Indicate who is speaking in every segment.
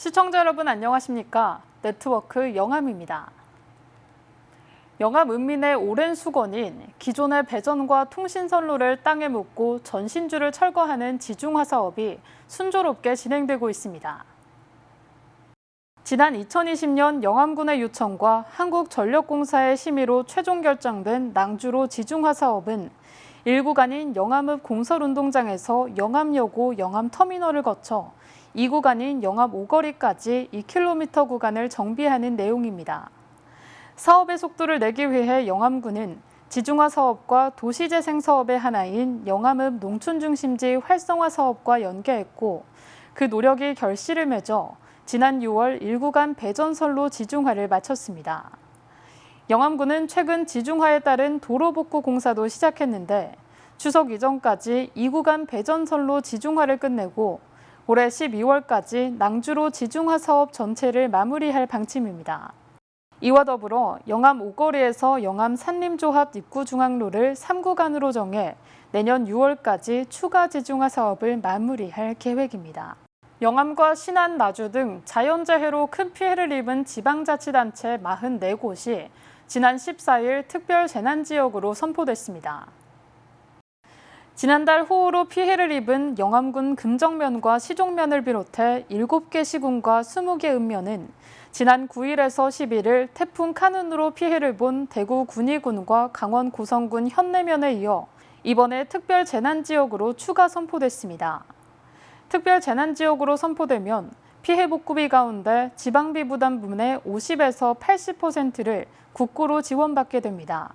Speaker 1: 시청자 여러분 안녕하십니까? 네트워크 영암입니다. 영암 읍민의 오랜 수건인 기존의 배전과 통신선로를 땅에 묻고 전신주를 철거하는 지중화 사업이 순조롭게 진행되고 있습니다. 지난 2020년 영암군의 요청과 한국전력공사의 심의로 최종 결정된 낭주로 지중화 사업은 1구간인 영암읍 공설운동장에서 영암여고 영암터미널을 거쳐 2구간인 영암 오거리까지 2km 구간을 정비하는 내용입니다. 사업의 속도를 내기 위해 영암군은 지중화 사업과 도시재생 사업의 하나인 영암읍 농촌중심지 활성화 사업과 연계했고 그 노력이 결실을 맺어 지난 6월 1구간 배전선로 지중화를 마쳤습니다. 영암군은 최근 지중화에 따른 도로 복구 공사도 시작했는데 추석 이전까지 2구간 배전선로 지중화를 끝내고 올해 12월까지 낭주로 지중화 사업 전체를 마무리할 방침입니다. 이와 더불어 영암 오거리에서 영암 산림조합 입구 중앙로를 3구간으로 정해 내년 6월까지 추가 지중화 사업을 마무리할 계획입니다. 영암과 신안, 나주 등 자연재해로 큰 피해를 입은 지방자치단체 44곳이 지난 14일 특별 재난지역으로 선포됐습니다. 지난달 호우로 피해를 입은 영암군 금정면과 시종면을 비롯해 7개 시군과 20개 읍면은 지난 9일에서 11일 태풍 카눈으로 피해를 본 대구 군위군과 강원 고성군 현내면에 이어 이번에 특별 재난 지역으로 추가 선포됐습니다. 특별 재난 지역으로 선포되면 피해 복구비 가운데 지방비 부담 부분의 50에서 80%를 국고로 지원받게 됩니다.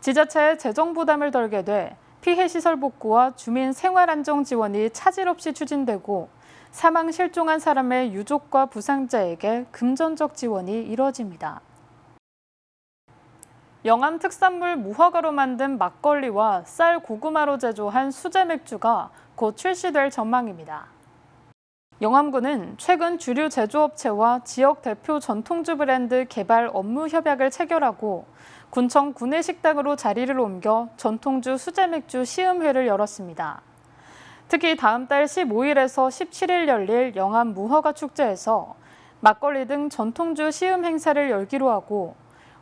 Speaker 1: 지자체의 재정 부담을 덜게 돼 피해 시설 복구와 주민 생활 안정 지원이 차질 없이 추진되고 사망 실종한 사람의 유족과 부상자에게 금전적 지원이 이뤄집니다. 영암 특산물 무화과로 만든 막걸리와 쌀 고구마로 제조한 수제 맥주가 곧 출시될 전망입니다. 영암군은 최근 주류 제조업체와 지역 대표 전통주 브랜드 개발 업무 협약을 체결하고 군청 구내식당으로 자리를 옮겨 전통주 수제 맥주 시음회를 열었습니다. 특히 다음 달 15일에서 17일 열릴 영암 무허가 축제에서 막걸리 등 전통주 시음 행사를 열기로 하고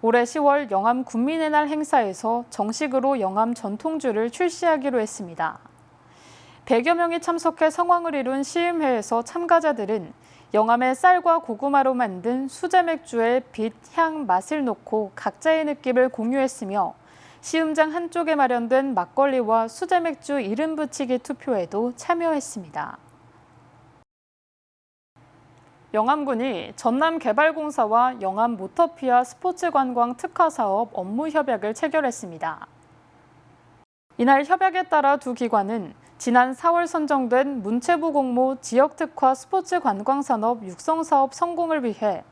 Speaker 1: 올해 10월 영암 군민의 날 행사에서 정식으로 영암 전통주를 출시하기로 했습니다. 100여 명이 참석해 성황을 이룬 시음회에서 참가자들은 영암의 쌀과 고구마로 만든 수제 맥주에 빛, 향, 맛을 놓고 각자의 느낌을 공유했으며 시음장 한쪽에 마련된 막걸리와 수제 맥주 이름 붙이기 투표에도 참여했습니다. 영암군이 전남개발공사와 영암 모터피아 스포츠관광 특화 사업 업무 협약을 체결했습니다. 이날 협약에 따라 두 기관은 지난 4월 선정된 문체부 공모 지역특화 스포츠 관광산업 육성사업 성공을 위해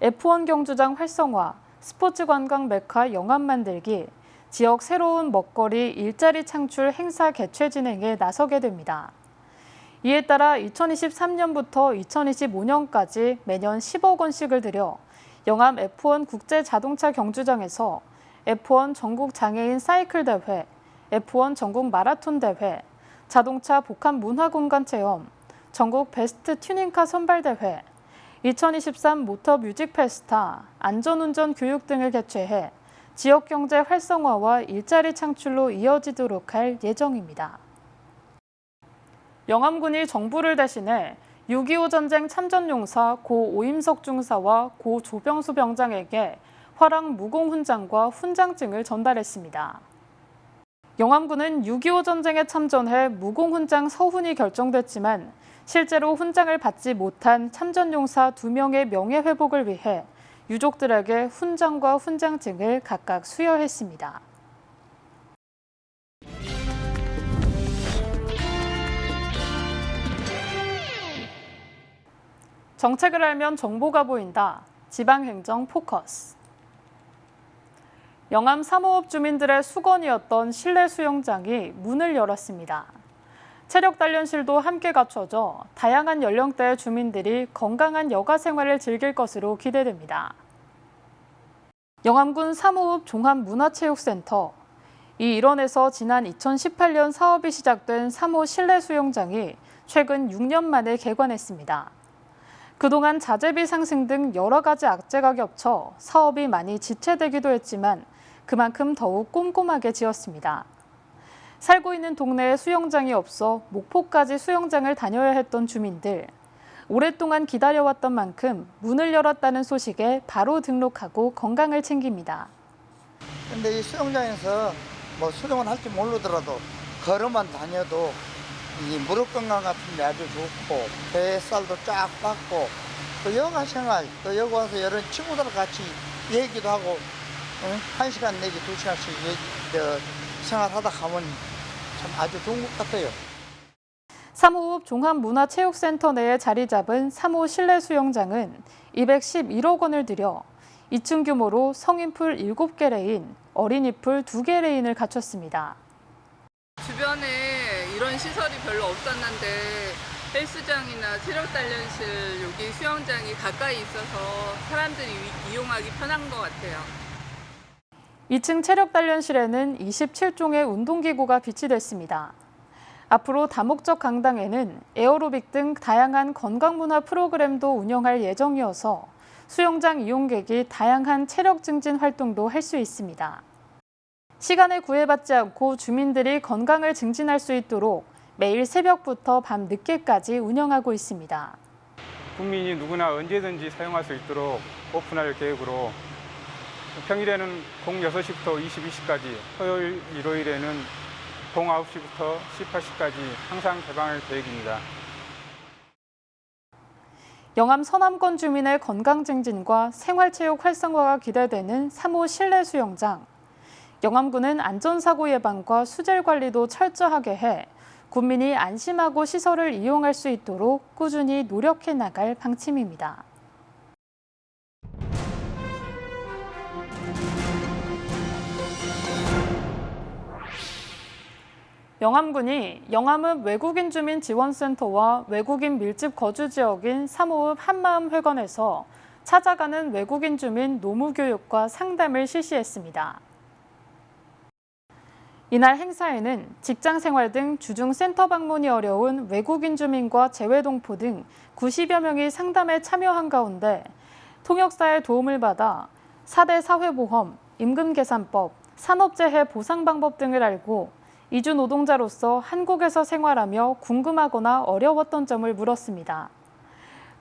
Speaker 1: F1 경주장 활성화, 스포츠 관광 메카 영암 만들기, 지역 새로운 먹거리 일자리 창출 행사 개최 진행에 나서게 됩니다. 이에 따라 2023년부터 2025년까지 매년 10억 원씩을 들여 영암 F1 국제 자동차 경주장에서 F1 전국 장애인 사이클 대회, F1 전국 마라톤 대회, 자동차 복합 문화공간 체험, 전국 베스트 튜닝카 선발대회, 2023 모터 뮤직 페스타, 안전운전 교육 등을 개최해 지역 경제 활성화와 일자리 창출로 이어지도록 할 예정입니다. 영암군이 정부를 대신해 6.25 전쟁 참전용사 고 오임석 중사와 고 조병수 병장에게 화랑 무공 훈장과 훈장증을 전달했습니다. 영암군은 6.25 전쟁에 참전해 무공훈장 서훈이 결정됐지만 실제로 훈장을 받지 못한 참전용사 2명의 명예회복을 위해 유족들에게 훈장과 훈장증을 각각 수여했습니다. 정책을 알면 정보가 보인다. 지방행정 포커스. 영암 사모읍 주민들의 수건이었던 실내 수영장이 문을 열었습니다. 체력 단련실도 함께 갖춰져 다양한 연령대의 주민들이 건강한 여가 생활을 즐길 것으로 기대됩니다. 영암군 사모읍 종합문화체육센터 이 일원에서 지난 2018년 사업이 시작된 3호 실내 수영장이 최근 6년 만에 개관했습니다. 그동안 자재비 상승 등 여러 가지 악재가 겹쳐 사업이 많이 지체되기도 했지만 그만큼 더욱 꼼꼼하게 지었습니다. 살고 있는 동네에 수영장이 없어 목포까지 수영장을 다녀야 했던 주민들. 오랫동안 기다려왔던 만큼 문을 열었다는 소식에 바로 등록하고 건강을 챙깁니다.
Speaker 2: 근데 이 수영장에서 뭐 수영을 할줄 모르더라도 걸어만 다녀도 이 무릎 건강 같은 데 아주 좋고 뱃살도 쫙 받고 또 여가 생활 또 여기 와서 여러 친구들 같이 얘기도 하고 응? 한 시간 내지 두 시간씩 생활하다 가면 참 아주 좋은 것 같아요.
Speaker 1: 3호읍 종합문화체육센터 내에 자리 잡은 3호 실내 수영장은 211억 원을 들여 2층 규모로 성인풀 7개 레인, 어린이풀 2개 레인을 갖췄습니다.
Speaker 3: 주변에 이런 시설이 별로 없었는데 헬스장이나 체력 단련실 여기 수영장이 가까이 있어서 사람들이 이- 이용하기 편한 것 같아요.
Speaker 1: 2층 체력 단련실에는 27종의 운동기구가 비치됐습니다. 앞으로 다목적 강당에는 에어로빅 등 다양한 건강문화 프로그램도 운영할 예정이어서 수영장 이용객이 다양한 체력 증진 활동도 할 수 있습니다. 시간에 구애받지 않고 주민들이 건강을 증진할 수 있도록 매일 새벽부터 밤 늦게까지 운영하고 있습니다.
Speaker 4: 국민이 누구나 언제든지 사용할 수 있도록 오픈할 계획으로 평일에는 06시부터 22시까지, 토요일, 일요일에는 09시부터 18시까지 항상 개방할 계획입니다.
Speaker 1: 영암 서남권 주민의 건강 증진과 생활체육 활성화가 기대되는 3호 실내 수영장. 영암군은 안전사고 예방과 수질 관리도 철저하게 해 국민이 안심하고 시설을 이용할 수 있도록 꾸준히 노력해 나갈 방침입니다. 영암군이 영암읍 외국인 주민 지원센터와 외국인 밀집 거주 지역인 3호읍 한마음 회관에서 찾아가는 외국인 주민 노무 교육과 상담을 실시했습니다. 이날 행사에는 직장 생활 등 주중 센터 방문이 어려운 외국인 주민과 재외동포 등 90여 명이 상담에 참여한 가운데 통역사의 도움을 받아 4대 사회보험, 임금계산법, 산업재해 보상 방법 등을 알고 이주 노동자로서 한국에서 생활하며 궁금하거나 어려웠던 점을 물었습니다.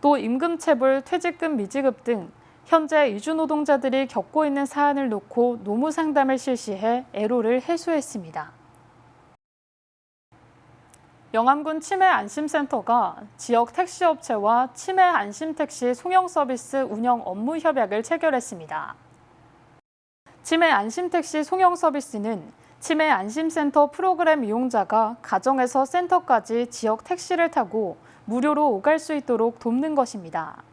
Speaker 1: 또 임금체불, 퇴직금 미지급 등 현재 이주 노동자들이 겪고 있는 사안을 놓고 노무 상담을 실시해 애로를 해소했습니다. 영암군 치매 안심센터가 지역 택시업체와 치매 안심택시 송영 서비스 운영 업무 협약을 체결했습니다. 치매 안심택시 송영 서비스는 치매 안심센터 프로그램 이용자가 가정에서 센터까지 지역 택시를 타고 무료로 오갈 수 있도록 돕는 것입니다.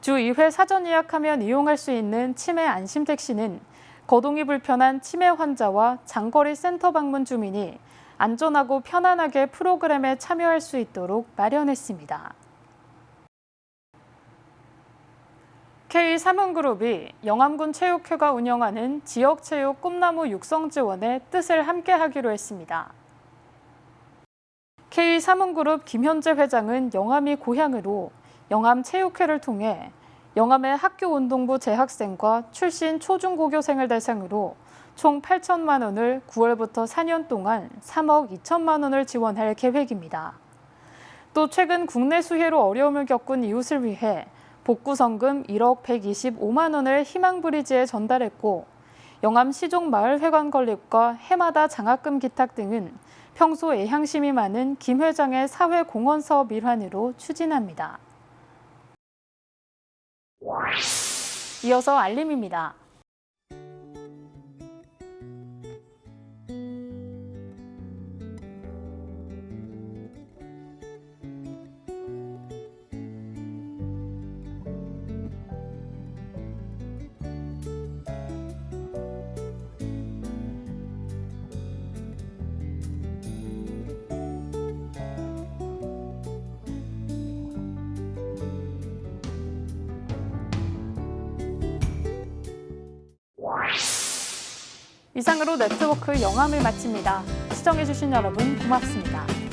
Speaker 1: 주 2회 사전 예약하면 이용할 수 있는 치매 안심 택시는 거동이 불편한 치매 환자와 장거리 센터 방문 주민이 안전하고 편안하게 프로그램에 참여할 수 있도록 마련했습니다. K3은그룹이 영암군 체육회가 운영하는 지역체육 꿈나무 육성 지원에 뜻을 함께하기로 했습니다. K3은그룹 김현재 회장은 영암이 고향으로 영암 체육회를 통해 영암의 학교 운동부 재학생과 출신 초중고교생을 대상으로 총 8천만 원을 9월부터 4년 동안 3억 2천만 원을 지원할 계획입니다. 또 최근 국내 수해로 어려움을 겪은 이웃을 위해 복구성금 1억 125만 원을 희망브리지에 전달했고 영암 시종 마을회관 건립과 해마다 장학금 기탁 등은 평소 애향심이 많은 김 회장의 사회 공헌 사업 일환으로 추진합니다. 이어서 알림입니다. 이상으로 네트워크 영암을 마칩니다. 시청해주신 여러분 고맙습니다.